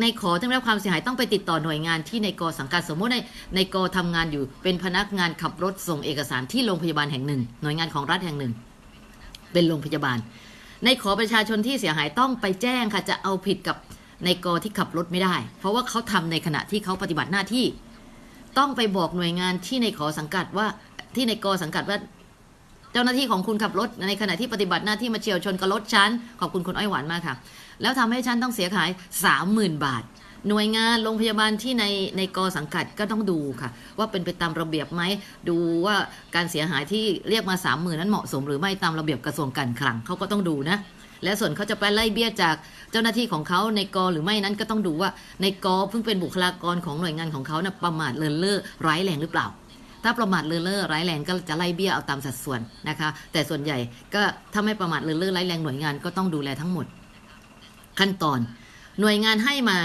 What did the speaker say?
ในขอที่ได้รับความเสียหายต้องไปติดต่อหน่วยงานที่ในกสังกัดสมมติในในกทำงานอยู่ เป็นพนักงานขับรถส่งเอกสารที่โรงพยาบาลแห่งหนึ่ง หน่วยงานของรัฐแห่งหนึ่ง เป็นโรงพยาบาล ในขอประชาชนที่เสียหายต้องไปแจ้งค่ะจะเอาผิดกับในกที่ขับรถไม่ได้ เพราะว่าเขาทำในขณะที่เขาปฏิบัติหน้าที่ ต้องไปบอกหน่วยงานที่ในขอสังกัดว่าที่ในกสังกัดว่า จ้าหน้าที่ของคุณขับรถในขณะที่ปฏิบัติหน้าที่มาเฉียวชนกับรถฉันขอบคุณคุณอ้อยหวานมากค่ะ แล้วทำให้ฉันต้องเสียหายสามหมื่นบาท หน่วยงานโรงพยาบาลที่ในในกสังกัดก็ต้องดูค่ะ ว่าเป็นไปตามระเบียบไหม ดูว่าการเสียหายที่เรียกมาสามหมื่นนั้นเหมาะสมหรือไม่ตามระเบียบกระทรวงการคลังเขาก็ต้องดูนะและส่วนเขาจะไปไล่เบี้ยจากเจ้าหน้าที่ของเขาในกอหรือไม่นั้นก็ต้องดูว่าในกอเพิ่งเป็นบุคลากรของหน่วยงานของเขานะประมาทเลินเล่อร้ายแรงหรือเปล่า ถ้าประมาทเลื่อเล่อร้ายแรงก็จะไล่เบี้ยเอาตามสัดส่วนนะคะ แต่ส่วนใหญ่ก็ถ้าไม่ประมาทเลื่อเล่อร้ายแรงหน่วยงานก็ต้องดูแลทั้งหมด ขั้นตอน หน่วยงานให้มา